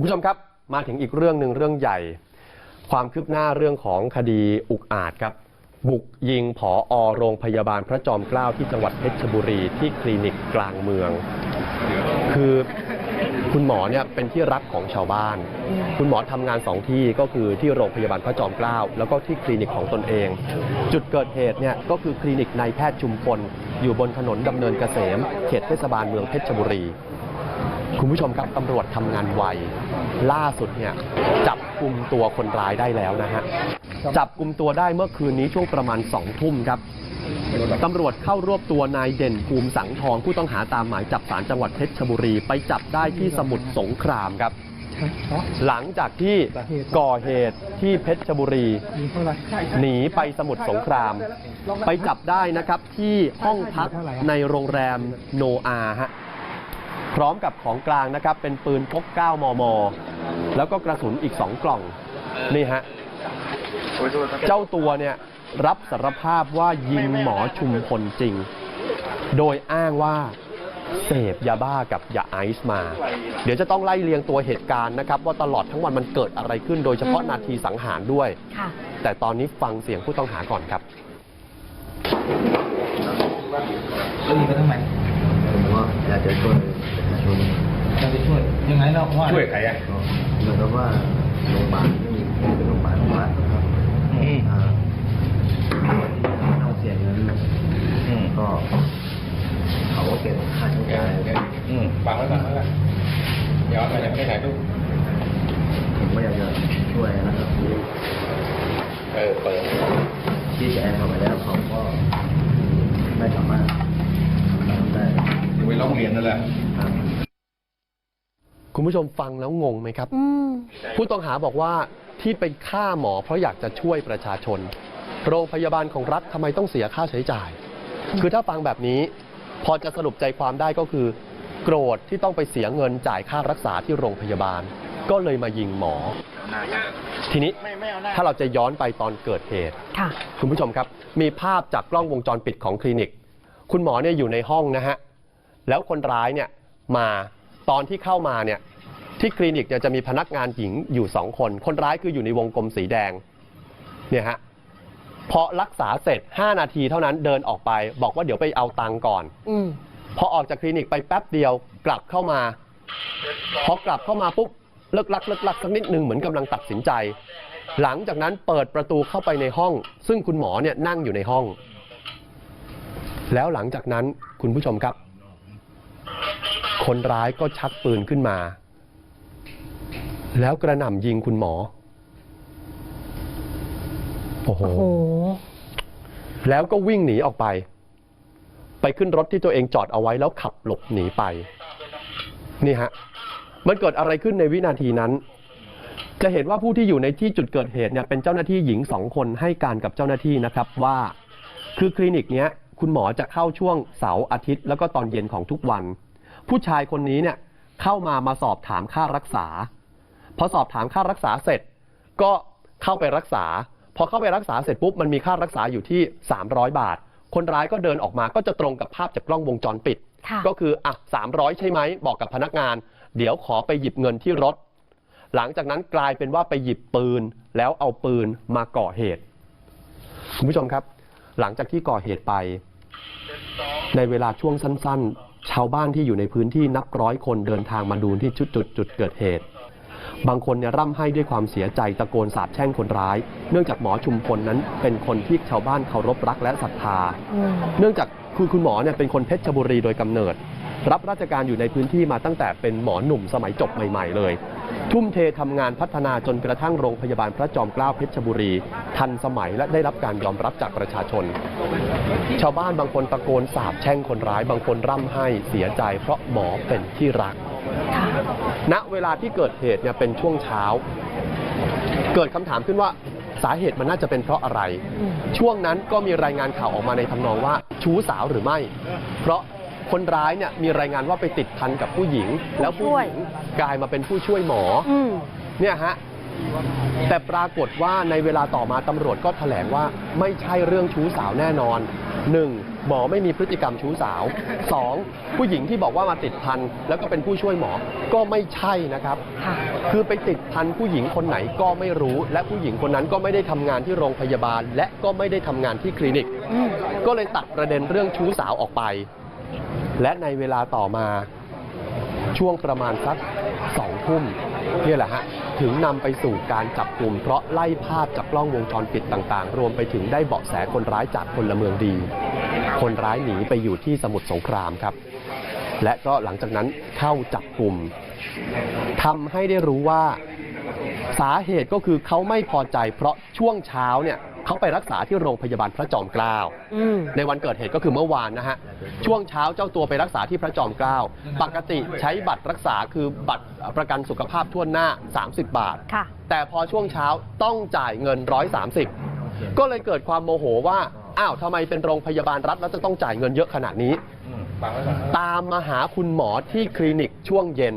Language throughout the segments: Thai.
คุณผู้ชมครับมาถึงอีกเรื่องหนึ่งเรื่องใหญ่ ความคืบหน้าเรื่องของคดีอุกอาจครับ บุกยิงผออโรงพยาบาลพระจอมเกล้าที่จังหวัดเพชรบุรีที่คลินิกกลางเมือง คือคุณหมอเนี่ยเป็นที่รักของชาวบ้าน คุณหมอทำงานสองที่ก็คือที่โรงพยาบาลพระจอมเกล้าแล้วก็ที่คลินิกของตนเอง จุดเกิดเหตุเนี่ยก็คือคลินิกนายแพทย์ชุมพลอยู่บนถนนดำเนินเกษม เขตเทศบาลเมืองเพชรบุรี คุณผู้ชมครับตำรวจทำงานไวล่าสุดเนี่ยจับกลุ่มตัวคนร้ายได้แล้วนะฮะจับกลุ่มตัวได้เมื่อคืนนี้ช่วงประมาณสองทุ่มครับตำรวจเข้ารวบตัวนายเด่นภูมิสังทองผู้ต้องหาตามหมายจับศาลจังหวัดเพชรบุรี ไปจับได้ที่สมุทรสงครามครับ หลังจากที่ก่อเหตุที่เพชรบุรี หนีไปสมุทรสงคราม ไปจับได้นะครับที่ห้องพักในโรงแรมโนอาฮะพ ร้อมกับของกลางนะครับ เป็นปืนพก 9 มม แล้วก็กระสุนอีก 2 กล่อง นี่ฮะ เจ้าตัวเนี่ยรับสารภาพว่ายิงหมอชุมพลจริง โดยอ้างว่าเสพยาบ้ากับยาไอซ์มา เดี๋ยวจะต้องไล่เรียงตัวเหตุการณ์นะครับ ว่าตลอดทั้งวันมันเกิดอะไรขึ้น โดยเฉพาะอืมนาทีสังหารด้วยค่ะแต่ตอนนี้ฟังเสียงผู้ต้องหาก่อนครับแล้วยิงไปทำไมผมก็อยากจะช่วยประชาชน จะไป ช่วยยังไงเราว่าช่วยใครอะก็เหมือนกับว่าโรงพยาบาลไม่มีเป็นโรงพยาบาลของรัฐนะครับอืมอ่าไม่ต้องเสียเงินอืมก็เขาก็เก็บค่าใช้จ่ายอืมฟังไว้ก่อนแล้วกันย้อนมาจากที่ไหนลูกผมก็อยากจะช่วยนะครับที่เออเปิดที่แจ้งเข้าไปแล้วเขาก็ไม่สามารถทำได้ไปร้องเรียนนั่นแหละ ครับคุณผู้ชมฟังแล้วงงไหมครับอืมผู้ต้องหาบอกว่าที่ไปฆ่าหมอเพราะอยากจะช่วยประชาชน โรงพยาบาลของรัฐทำไมต้องเสียค่าใช้จ่าย คือถ้าฟังแบบนี้พอจะสรุปใจความได้ก็คือ โกรธที่ต้องไปเสียเงินจ่ายค่ารักษาที่โรงพยาบาล ก็เลยมายิงหมอ ทีนี้ถ้าเราจะย้อนไปตอนเกิดเหตุค่ะคุณผู้ชมครับ มีภาพจากกล้องวงจรปิดของคลินิก คุณหมอเนี่ยอยู่ในห้องนะฮะแล้วคนร้ายเนี่ยมา ตอนที่เข้ามาเนี่ยที่คลินิกเนี่ยจะมีพนักงานหญิงอยู่สองคน คนร้ายคืออยู่ในวงกลมสีแดงเนี่ยฮะพอรักษาเสร็จ 5 นาทีเท่านั้นเดินออกไปบอกว่าเดี๋ยวไปเอาตังค์ก่อนอืมพอออกจากคลินิกไปแป๊บเดียวกลับเข้ามา พอกลับเข้ามาปุ๊บเลิกลักเลิกลักสักนิดหนึ่งเหมือนกำลังตัดสินใจ หลังจากนั้นเปิดประตูเข้าไปในห้อง ซึ่งคุณหมอเนี่ยนั่งอยู่ในห้อง แล้วหลังจากนั้นคุณผู้ชมครับ คนร้ายก็ชักปืนขึ้นมา แล้วกระหน่ำยิงคุณหมอโอ้โหโอ้โห แล้วก็วิ่งหนีออกไป ไปขึ้นรถที่ตัวเองจอดเอาไว้แล้วขับหลบหนีไป นี่ฮะ มันเกิดอะไรขึ้นในวินาทีนั้น จะเห็นว่าผู้ที่อยู่ในที่จุดเกิดเหตุเนี่ยเป็นเจ้าหน้าที่หญิงสองคนให้การกับเจ้าหน้าที่นะครับว่า คือคลินิกเนี้ยคุณหมอจะเข้าช่วงเสาร์อาทิตย์ แล้วก็ตอนเย็นของทุกวัน ผู้ชายคนนี้เนี่ยเข้ามามาสอบถามค่ารักษา พอสอบถามค่ารักษาเสร็จ ก็เข้าไปรักษา พอเข้าไปรักษาเสร็จปุ๊บมันมีค่ารักษาอยู่ที่ 300 บาท คนร้ายก็เดินออกมาก็จะตรงกับภาพจากกล้องวงจรปิดค่ะก็คืออะ300 ใช่ไหมบอกกับพนักงาน เดี๋ยวขอไปหยิบเงินที่รถ หลังจากนั้นกลายเป็นว่าไปหยิบปืน แล้วเอาปืนมาก่อเหตุคุณผู้ชมครับ หลังจากที่ก่อเหตุไป ในเวลาช่วงสั้น ๆ ชาวบ้านที่อยู่ในพื้นที่นับร้อยคนเดินทางมาดูที่จุดจุดจุดเกิดเหตุ บางคนเนี่ยร่ำไห้ด้วยความเสียใจตะโกนสาบแช่งคนร้าย เนื่องจากหมอชุมพลนั้นเป็นคนที่ชาวบ้านเคารพรักและศรัทธา เนื่องจากคือคุณหมอเนี่ยเป็นคนเพชรบุรีโดยกำเนิด รับราชการอยู่ในพื้นที่มาตั้งแต่เป็นหมอหนุ่มสมัยจบใหม่ ๆ เลย ทุ่มเททำงานพัฒนาจนกระทั่งโรงพยาบาลพระจอมเกล้าเพชรบุรี ทันสมัยและได้รับการยอมรับจากประชาชน ชาวบ้านบางคนตะโกนสาบแช่งคนร้าย บางคนร่ำไห้เสียใจ เพราะหมอเป็นที่รักค่ะณเวลาที่เกิดเหตุเนี่ยเป็นช่วงเช้า เกิดคำถามขึ้นว่าสาเหตุมันน่าจะเป็นเพราะอะไรอืมช่วงนั้นก็มีรายงานข่าวออกมาในทำนองว่า ชู้สาวหรือไม่ เพราะคนร้ายเนี่ยมีรายงานว่าไปติดพันกับผู้หญิง แล้วผู้หญิงกลายมาเป็นผู้ช่วยหมออืมเนี่ยฮะ แต่ปรากฏว่าในเวลาต่อมาตำรวจก็แถลงว่าไม่ใช่เรื่องชู้สาวแน่นอนหนึ่งหมอไม่มีพฤติกรรมชู้สาวสองผู้หญิงที่บอกว่ามาติดพันแล้วก็เป็นผู้ช่วยหมอก็ไม่ใช่นะครับค่ะคือไปติดพันผู้หญิงคนไหนก็ไม่รู้ และผู้หญิงคนนั้นก็ไม่ได้ทำงานที่โรงพยาบาล และก็ไม่ได้ทำงานที่คลินิกอืมก็เลยตัดประเด็นเรื่องชู้สาวออกไป และในเวลาต่อมาช่วงประมาณสักสองทุ่มนี่แหละฮะ ถึงนำไปสู่การจับกลุ่มเพราะไล่ภาพจากกล้องวงจรปิดต่างๆ รวมไปถึงได้เบาะแสคนร้ายจากพลเมืองดี คนร้ายหนีไปอยู่ที่สมุทรสงครามครับ และก็หลังจากนั้นเข้าจับกลุ่มทำให้ได้รู้ว่าสาเหตุก็คือเขาไม่พอใจเพราะช่วงเช้าเนี่ย เขาไปรักษาที่โรงพยาบาลพระจอมเกล้าอืมในวันเกิดเหตุก็คือเมื่อวานนะฮะช่วงเช้าเจ้าตัวไปรักษาที่พระจอมเกล้าปกติใช้บัตรรักษาคือบัตรประกันสุขภาพทั่วหน้า 30 บาทค่ะแต่พอช่วงเช้าต้องจ่ายเงิน 130 ก็เลยเกิดความโมโหว่าอ้าวทำไมเป็นโรงพยาบาลรัฐแล้วจะต้องจ่ายเงินเยอะขนาดนี้ฟังไว้ก่อนตามมาหาคุณหมอที่คลินิกช่วงเย็น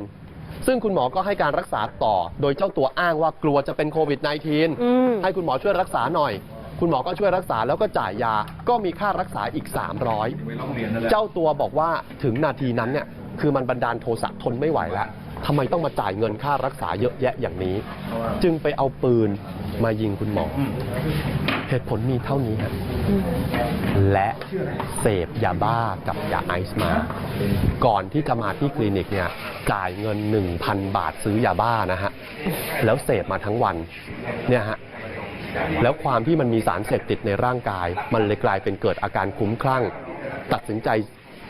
ซึ่งคุณหมอก็ให้การรักษาต่อ โดยเจ้าตัวอ้างว่ากลัวจะเป็นโควิด -19 อืมให้คุณหมอช่วยรักษาหน่อย คุณหมอก็ช่วยรักษาแล้วก็จ่ายยา ก็มีค่ารักษาอีก 300 เจ้าตัวบอกว่าถึงนาทีนั้นเนี่ยคือมันบันดาลโทสะทนไม่ไหวแล้วทำไมต้องมาจ่ายเงินค่ารักษาเยอะแยะอย่างนี้ จึงไปเอาปืนมายิงคุณหมอ เหตุผลมีเท่านี้ฮะอืมและเสพยาบ้ากับยาไอซ์มา ก่อนที่จะมาที่คลินิกเนี่ยจ่ายเงิน 1,000 บาทซื้อยาบ้านะฮะ แล้วเสพมาทั้งวันเนี่ยฮะ แล้วความที่มันมีสารเสพติดในร่างกาย มันเลยกลายเป็นเกิดอาการคลุ้มคลั่ง ตัดสินใจ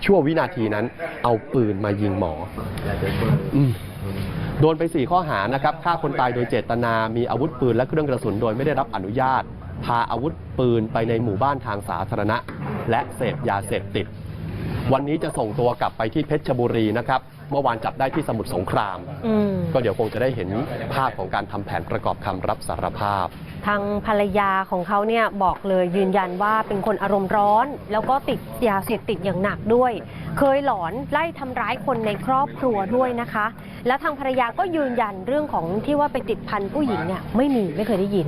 ชั่ววินาทีนั้น เอาปืนมายิงหมออยากจะช่วยอืมโดนไป 4 ข้อหานะครับฆ่าคนตายโดยเจตนา มีอาวุธปืนและเครื่องกระสุนโดยไม่ได้รับอนุญาต พาอาวุธปืนไปในหมู่บ้านทางสาธารณะ และเสพยาเสพติด วันนี้จะส่งตัวกลับไปที่เพชรบุรีนะครับ เมื่อวานจับได้ที่สมุทรสงครามอืมก็เดี๋ยวคงจะได้เห็นภาพของการทำแผนประกอบคำรับสารภาพ ทางภรรยาของเขาเนี่ยบอกเลยยืนยันว่าเป็นคนอารมณ์ร้อน แล้วก็ติดยาเสพติดอย่างหนักด้วย เคยหลอนไล่ทำร้ายคนในครอบครัวด้วยนะคะ แล้วทางภรรยาก็ยืนยันเรื่องของที่ว่าไปติดพันผู้หญิงเนี่ยไม่มีไม่เคยได้ยิน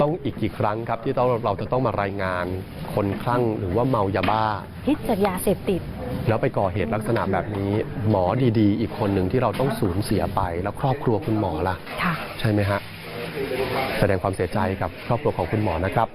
ต้องอีกกี่ครั้งครับที่ต้องเราจะต้องมารายงานคนคลั่งหรือว่าเมายาบ้าพิษจากยาเสพติด แล้วไปก่อเหตุลักษณะแบบนี้ หมอดีๆ อีกคนหนึ่งที่เราต้องสูญเสียไปแล้วครอบครัวคุณหมอล่ะค่ะใช่ไหมฮะ แสดงความเสียใจกับครอบครัวของคุณหมอนะครับ